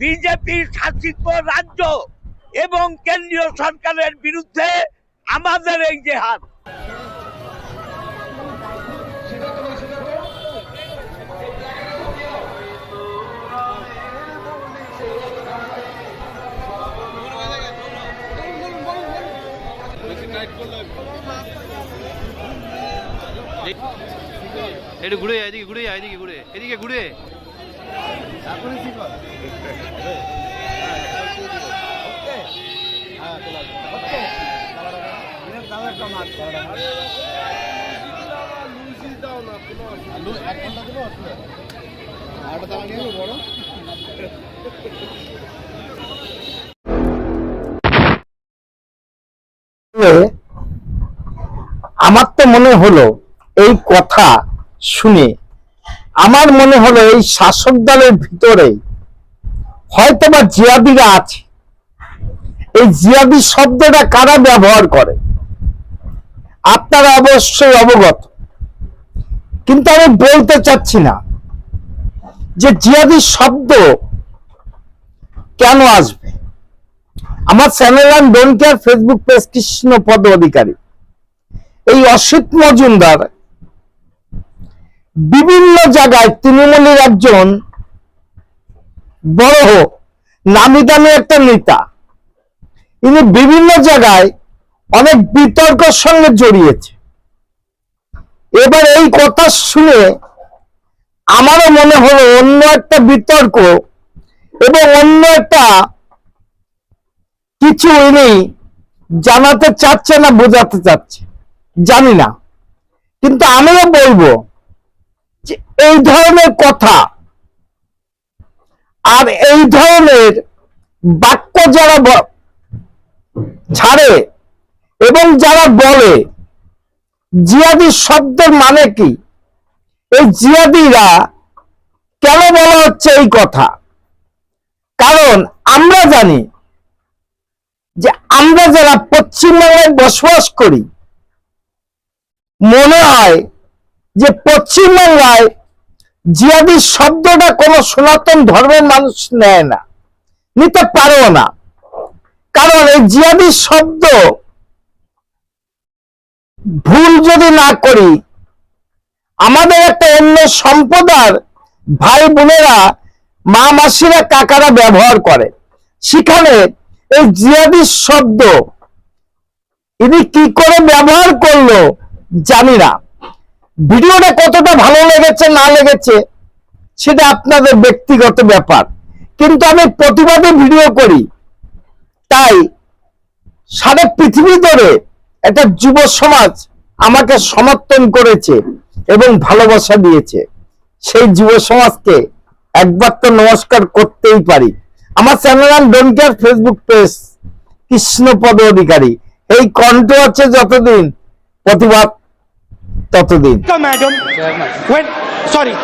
BJP শাসিত রাজ্য এবং কেন্দ্রীয় সরকারের বিরুদ্ধে আমাদের এই জেহাদ। একটু ঘুরে এদিকে ঘুরে এদিকে ঘুরে। এদিকে ঘুরে। আমার তো মনে হলো এই কথা শুনে, আমার মনে হলো এই শাসক দলের ভিতরে হয়তো বা জিয়াদিরা আছে। এই জিয়াদি শব্দটা কারা ব্যবহার করে? আপনারা অবশ্যই অবগত। কিন্তু আমি বলতে চাচ্ছি না যে জিয়াদি শব্দ কেন আসবে। আমার চ্যানেল নাম don't care Facebook page Krishna Pada Adhikari. এই অসিত মজুমদার বিভিন্ন জায়গায় তৃণমূলের একজন বড় নামি একটা নেতা, ইনি বিভিন্ন জায়গায় অনেক বিতর্কের সঙ্গে জড়িয়েছে। এবার এই কথা শুনে আমারও মনে হলো অন্য একটা বিতর্ক এবং অন্য একটা কিছু ইনি জানাতে চাচ্ছে না, বোঝাতে চাচ্ছে। জানি না। কিন্তু আমিও বলব যে এই ধরনের কথা আর এই ধরনের বাক্য যারা ছাড়ে এবং যারা বলে, জিয়াদি শব্দের মানে কি? এই জিয়াদিরা কেন বলা হচ্ছে এই কথা? কারণ আমরা জানি যে আমরা যারা পশ্চিমবঙ্গে বসবাস করি, মনে হয় যে পশ্চিমবাংলায় জিয়াদি শব্দটা কোনো সনাতন ধর্মের মানুষ নেয় না, নিতে পারেও না। কারণ এই জিয়াদি শব্দ ভুল যদি না করি, আমাদের একটা অন্য সম্প্রদায়ের ভাই বোনেরা, মা মাসিরা, কাকারা ব্যবহার করে। সেখানে এই জিয়াদি শব্দ, ইনি কি করে ব্যবহার করল জানি না। ভিডিওটা কতটা ভালো লেগেছে, না লেগেছে, সেটা আপনাদের ব্যক্তিগত ব্যাপার। কিন্তু আমি প্রতিবাদে ভিডিও করি। তাই সারা পৃথিবী ধরে একটা যুব সমাজ আমাকে সমর্থন করেছে এবং ভালোবাসা দিয়েছে। সেই যুব সমাজকে একবার তো নমস্কার করতেই পারি। আমার channel care Facebook page Krishnapada Adhikari. এই কণ্ঠ আছে যতদিন, প্রতিবাদ ততদিন। Sorry.